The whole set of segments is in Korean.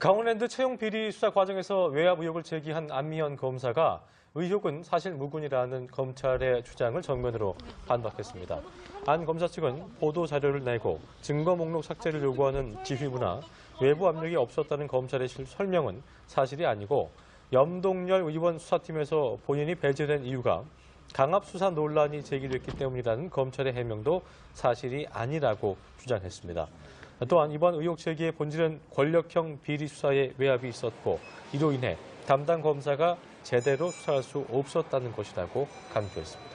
강원랜드 채용 비리 수사 과정에서 외압 의혹을 제기한 안미현 검사가 의혹은 사실 무근이라는 검찰의 주장을 정면으로 반박했습니다. 안 검사 측은 보도 자료를 내고 증거 목록 삭제를 요구하는 지휘부나 외부 압력이 없었다는 검찰의 실- 설명은 사실이 아니고 염동열 의원 수사팀에서 본인이 배제된 이유가 강압 수사 논란이 제기됐기 때문이라는 검찰의 해명도 사실이 아니라고 주장했습니다. 또한 이번 의혹 제기의 본질은 권력형 비리 수사에 외압이 있었고 이로 인해 담당 검사가 제대로 수사할 수 없었다는 것이라고 강조했습니다.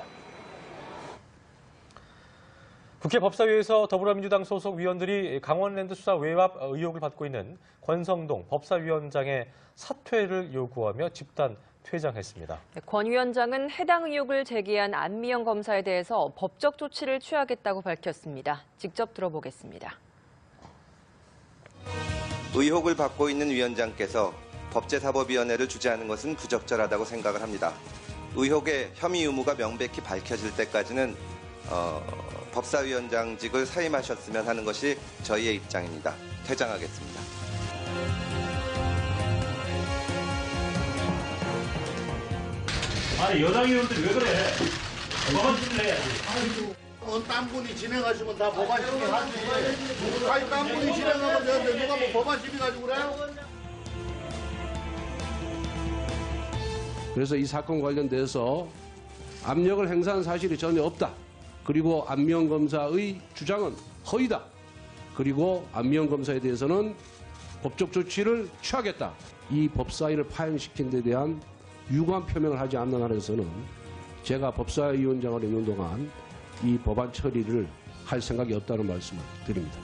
국회 법사위에서 더불어민주당 소속 위원들이 강원랜드 수사 외압 의혹을 받고 있는 권성동 법사위원장의 사퇴를 요구하며 집단 퇴장했습니다. 권 위원장은 해당 의혹을 제기한 안미영 검사에 대해서 법적 조치를 취하겠다고 밝혔습니다. 직접 들어보겠습니다. 의혹을 받고 있는 위원장께서 법제사법위원회를 주재하는 것은 부적절하다고 생각을 합니다. 의혹의 혐의 의무가 명백히 밝혀질 때까지는 어, 법사위원장직을 사임하셨으면 하는 것이 저희의 입장입니다. 퇴장하겠습니다. 아니 여당 의원들이 왜 그래? 법안 준비를 해야지. 어, 딴 분이 진행하시면 다 법안 심의하지. 아니, 딴 분이 진행하면 되는데 누가 뭐 법안 심의 가지고 그래요? 그래서 이 사건 관련돼서 압력을 행사한 사실이 전혀 없다. 그리고 안미영 검사의 주장은 허위다. 그리고 안미영 검사에 대해서는 법적 조치를 취하겠다. 이 법사위를 파행시킨 데 대한 유감 표명을 하지 않는 한에서는 제가 법사위원장으로 있는 동안 이 법안 처리를 할 생각이 없다는 말씀을 드립니다.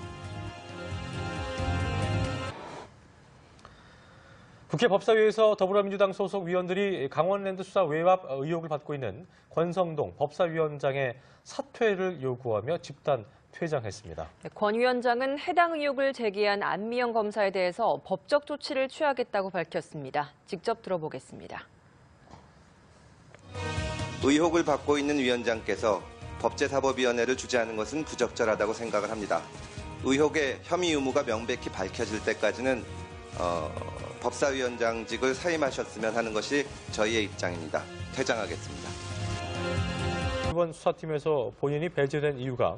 국회 법사위에서 더불어민주당 소속 위원들이 강원랜드 수사 외압 의혹을 받고 있는 권성동 법사위원장의 사퇴를 요구하며 집단 퇴장했습니다. 권 위원장은 해당 의혹을 제기한 안미영 검사에 대해서 법적 조치를 취하겠다고 밝혔습니다. 직접 들어보겠습니다. 의혹을 받고 있는 위원장께서 법제사법위원회를 주재하는 것은 부적절하다고 생각을 합니다. 의혹의 혐의 의무가 명백히 밝혀질 때까지는 어, 법사위원장직을 사임하셨으면 하는 것이 저희의 입장입니다. 퇴장하겠습니다. 이번 수사팀에서 본인이 배제된 이유가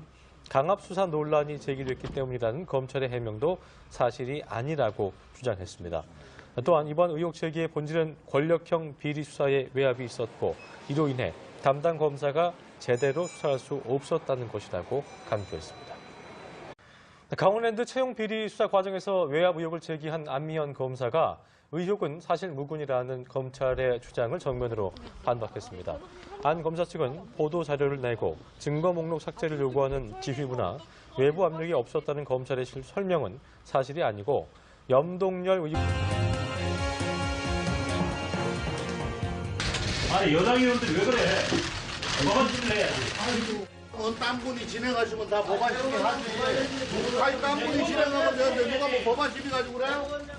강압 수사 논란이 제기됐기 때문이라는 검찰의 해명도 사실이 아니라고 주장했습니다. 또한 이번 의혹 제기의 본질은 권력형 비리 수사에 외압이 있었고 이로 인해 담당 검사가 제대로 수사할 수 없었다는 것이라고 강조했습니다. 강원랜드 채용 비리 수사 과정에서 외압 의혹을 제기한 안미현 검사가 의혹은 사실 무근이라는 검찰의 주장을 정면으로 반박했습니다. 안 검사 측은 보도 자료를 내고 증거 목록 삭제를 요구하는 지휘부나 외부 압력이 없었다는 검찰의 실- 설명은 사실이 아니고 염동열 의원 아니 여당 의원들이 왜 그래? 준비를 해야지. 어, 딴 분이 진행하시면 다 법안 심의 하지. 아니, 딴 분이 진행하면 되는데 누가 뭐 법안 심의 가지고 그래요?